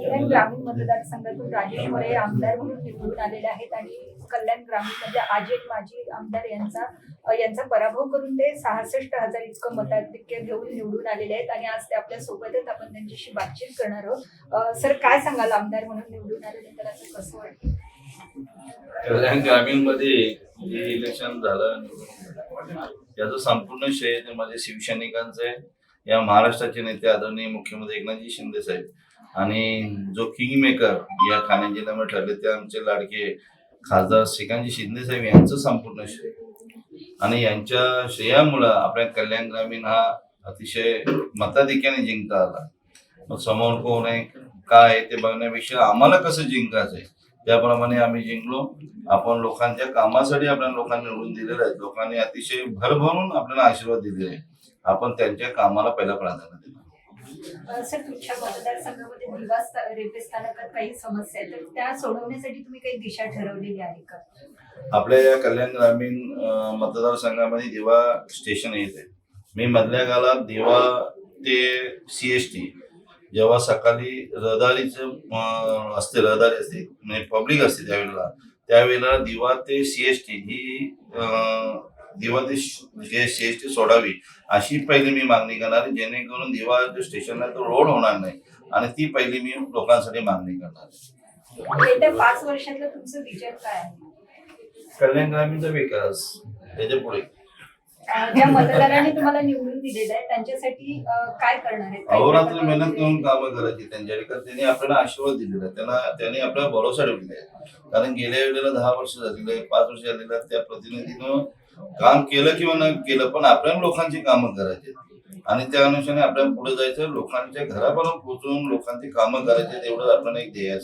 कल्याण ग्रामीण मतदारसंघातून राजेश मोरे आमदार म्हणून निवडून आलेले आहेत आणि कल्याण ग्रामीणमध्ये आजेल माजी आमदार यांचा यांचा पराभव करून ते सहासष्ट हजार इतकं मताधिक्य घेऊन निवडून आलेले आहेत आणि आज ते आपल्यासोबत आहेत आपण त्यांच्याशी बातचीत करणार आहोत. सर काय सांगाल आमदार म्हणून निवडून आल्यानंतर असं कसं वाटतं? कल्याण ग्रामीणमध्ये जे इलेक्शन झालं. याचं संपूर्ण श्रेय ते माझे शिवसैनिकांचं आहे. या महाराष्ट्राचे नेते आदरणीय मुख्यमंत्री एकनाथजी शिंदे साहेब. आणि जो किंग मेकर या ठाणे जिल्ह्यामध्ये ठरले ते आमचे लाडके खासदार श्रीकांतजी शिंदे साहेब यांचं संपूर्ण श्रेय. आणि यांच्या श्रेयामुळं आपल्या कल्याण ग्रामीण हा अतिशय मताधिक्याने जिंकता आला. मग समोर कोण आहे काय आहे ते बघण्यापेक्षा आम्हाला कसं जिंकायचं आहे त्याप्रमाणे आम्ही जिंकलो. आपण लोकांच्या कामासाठी आपल्या लोकांनी निवडून दिलेलं आहे. लोकांनी अतिशय भरभरून आपल्याला आशीर्वाद दिलेले आहे. आपण त्यांच्या कामाला पहिला प्राधान्य दिलं सर तुमच्या मतदारसंघामध्ये निवास रेल्वे स्थानकात काही समस्या आहेत तर त्या सोडवण्यासाठी तुम्ही काही दिशा ठरवलेली आहे का? आपल्या या कल्याण ग्रामीण अं, मतदारसंघामध्ये दिवा स्टेशन येते मी मधल्या काळात दिवा ते सी एस टी जेव्हा सकाळी रहदारीचं अं, असते रहदारी असते म्हणजे पब्लिक असते त्यावेळेला त्यावेळेला दिवा ते सी एस टी ही अं, दिवा ते सी एस टी सोडावी अशी पहिली मी मागणी करणार जेणेकरून दिवा जो स्टेशन आहे तो रोड होणार नाही आणि ती पहिली मी लोकांसाठी मागणी करणार येत्या पाच वर्षातलं तुमचं विजन काय आहे? कल्याण ग्रामीणचा विकास. त्याच्या पुढे. अ, ज्या मतदारांनी तुम्हाला निवडून दिलेलं आहे त्यांच्यासाठी अ, काय करणार आहे? काही अहोरात्र मेहनत? करून कामं करायची त्यांच्याकडे. कारण त्यांनी आपल्याला आशीर्वाद दिलेला आहे. त्यांना त्यांनी आपल्याला भरोसा ठेवलेला आहे. कारण गेल्या वेळेला दहा वर्ष झालेले आहे, पाच वर्ष झालेलं आहे, त्या प्रतिनिधीनं काम केलं किंवा न केलं पण आपल्याला लोकांची कामं करायची आणि त्या अनुषंगाने आपल्याला पुढे जायचं लोकांच्या घरापर्यंत पोहोचून लोकांची कामं करायची एवढं आपल्याला एक ध्येय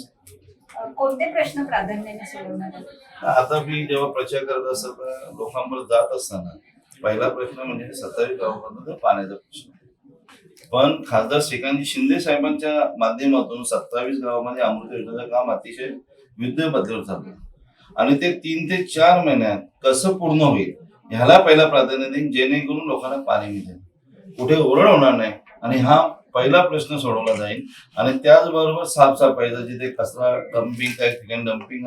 कोणते प्रश्न प्राधान्याने सोडवणार आता मी जेव्हा प्रचार करत असत लोकांपर्यंत जात असताना पहिला प्रश्न म्हणजे सत्तावीस गावापर्यंत पाण्याचा प्रश्न. पण खासदार श्रीकांतजी शिंदे साहेबांच्या माध्यमातून सत्तावीस गावामध्ये अमृत योजनेचं काम अतिशय युद्ध बदलत चाललं आणि ते तीन ते चार महिन्यात कसं पूर्ण होईल ह्याला पहिला प्राधान्य देईन जेणेकरून लोकांना पाणी मिळेल. कुठे ओरड होणार नाही आणि हा पहिला प्रश्न सोडवला जाईल. आणि त्याचबरोबर साफसफाईचा जिथे कचरा डम्पिंग काही ठिकाणी डम्पिंग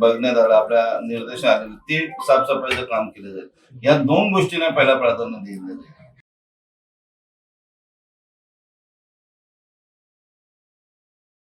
बघण्यात आलं आपल्या निर्देश आले ते साफसफाईचं काम केलं जाईल. या दोन गोष्टींना पहिला प्राधान्य दिलं जाईल.